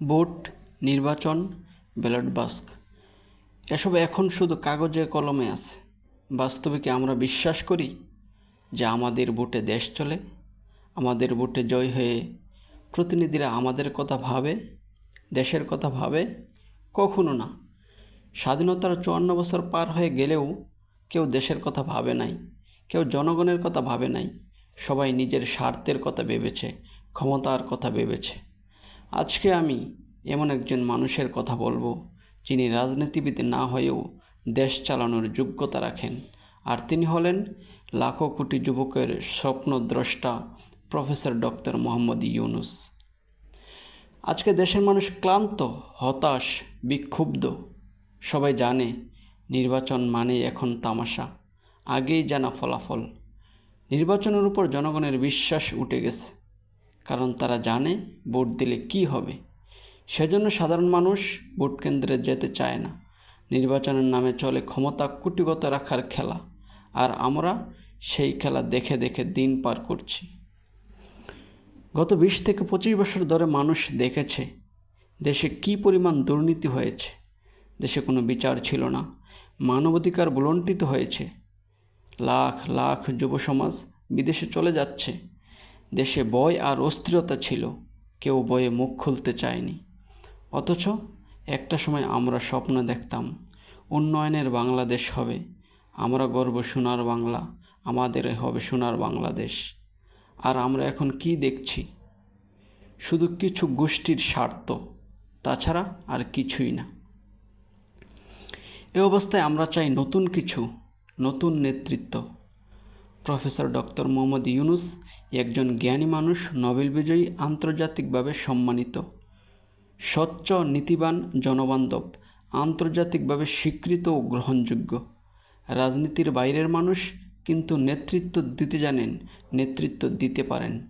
Vote, নির্বাচন, ballot বাস্ক। এসব এখন শুধু কাগজে কলমে আছে। বাস্তবে কি আমরা বিশ্বাস করি যে আমাদের ভোটে দেশ চলে? আমাদের ভোটে জয় হয়ে প্রতিনিধিরা আমাদের কথা ভাবে, দেশের কথা ভাবে? কখনো না। স্বাধীনতার চুয়ান্ন বছর পার হয়ে গেলেও কেউ দেশের কথা ভাবে নাই, কেউ জনগণের কথা ভাবে নাই। সবাই নিজের স্বার্থের কথা ভেবেছে, ক্ষমতার কথা ভেবেছে। আজকে আমি এমন একজন মানুষের কথা বলব, যিনি রাজনীতিবিদ না হয়েও দেশ চালানোর যোগ্যতা রাখেন। আর তিনি হলেন লাখো কোটি যুবকের স্বপ্নদ্রষ্টা প্রফেসর ডক্টর মোহাম্মদ ইউনুস। আজকে দেশের মানুষ ক্লান্ত, হতাশ, বিক্ষুব্ধ। সবাই জানে নির্বাচন মানে এখন তামাশা, আগেই জানা ফলাফল। নির্বাচনের উপর জনগণের বিশ্বাস উঠে গেছে। কারণ তারা জানে ভোট দিলে কি হবে। সেজন্য সাধারণ মানুষ ভোট কেন্দ্রে যেতে চায় না। নির্বাচনের নামে চলে ক্ষমতা কুটিগত রাখার খেলা। আর আমরা সেই খেলা দেখে দেখে দিন পার করছি। গত বিশ থেকে পঁচিশ বছর ধরে মানুষ দেখেছে দেশে কি পরিমাণ দুর্নীতি হয়েছে। দেশে কোনো বিচার ছিল না। মানবাধিকার বুলণ্টিত হয়েছে। লাখ লাখ যুব সমাজ বিদেশে চলে যাচ্ছে। দেশে ভয় আর অস্থিরতা ছিল, কেউ বয়ে মুখ খুলতে চায়নি। অথচ একটা সময় আমরা স্বপ্ন দেখতাম, উন্নয়নের বাংলাদেশ হবে, আমরা গর্ব সোনার বাংলা, আমাদের হবে সোনার বাংলাদেশ। আর আমরা এখন কি দেখছি? শুধু কিছু গোষ্ঠীর স্বার্থ, তাছাড়া আর কিছুই না। এ অবস্থায় আমরা চাই নতুন কিছু, নতুন নেতৃত্ব। প্রফেসর ডক্টর মোহাম্মদ ইউনুস একজন জ্ঞানী মানুষ, নোবেল বিজয়ী, আন্তর্জাতিকভাবে সম্মানিত। স্বচ্ছ, নীতিবান জনবান্ধব, আন্তর্জাতিকভাবে স্বীকৃত ও গ্রহণযোগ্য। রাজনীতির বাইরের মানুষ কিন্তু নেতৃত্ব দিতে জানেন, নেতৃত্ব দিতে পারেন।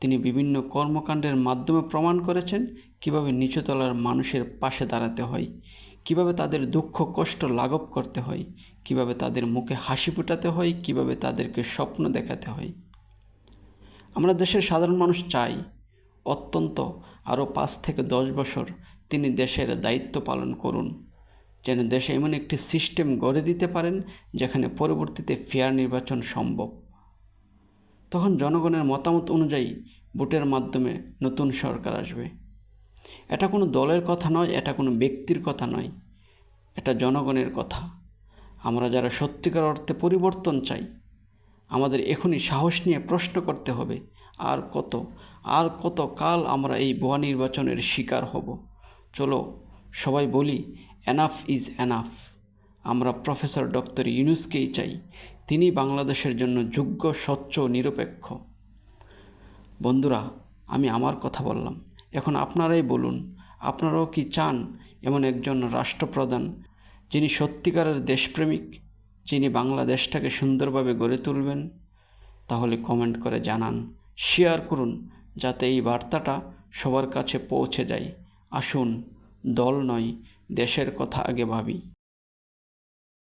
তিনি বিভিন্ন কর্মকাণ্ডের মাধ্যমে প্রমাণ করেছেন কীভাবে নিচুতলার মানুষের পাশে দাঁড়াতে হয়। কীভাবে তাদের দুঃখ, কষ্ট লাঘব করতে হয়? কীভাবে তাদের মুখে হাসি ফোটাতে হয়? কীভাবে তাদেরকে স্বপ্ন দেখাতে হয়? আমরা দেশের সাধারণ মানুষ চাই, অত্যন্ত আরও পাঁচ থেকে দশ বছর তিনি দেশের দায়িত্ব পালন করুন। যেন দেশে এমন একটি সিস্টেম গড়ে দিতে পারেন, যেখানে পরবর্তীতে ফেয়ার নির্বাচন সম্ভব। তখন জনগণের মতামত অনুযায়ী ভোটের মাধ্যমে নতুন সরকার আসবে। এটা কোনো দলের কথা নয়, এটা কোনো ব্যক্তির কথা নয়, এটা জনগণের কথা। আমরা যারা সত্যিকার অর্থে পরিবর্তন চাই, আমাদের এখনই সাহস নিয়ে প্রশ্ন করতে হবে, আর কত আর কত কাল আমরা এই ভুয়া নির্বাচনের শিকার হব। চলো সবাই বলি এনাফ ইজ এনাফ আমরা প্রফেসর ডক্টর ইউনুসকেই চাই, তিনি বাংলাদেশের জন্য যোগ্য, স্বচ্ছ, নিরপেক্ষ। বন্ধুরা, আমি আমার কথা বললাম। এখন আপনারাই বলুন, আপনারাও কি চান এমন একজন রাষ্ট্রপ্রধান যিনি সত্যিকারের দেশপ্রেমিক, যিনি বাংলাদেশটাকে সুন্দরভাবে গড়ে তুলবেন? তাহলে কমেন্ট করে জানান শেয়ার করুন, যাতে এই বার্তাটা সবার কাছে পৌঁছে যায়। আসুন, দল নয়, দেশের কথা আগে ভাবি।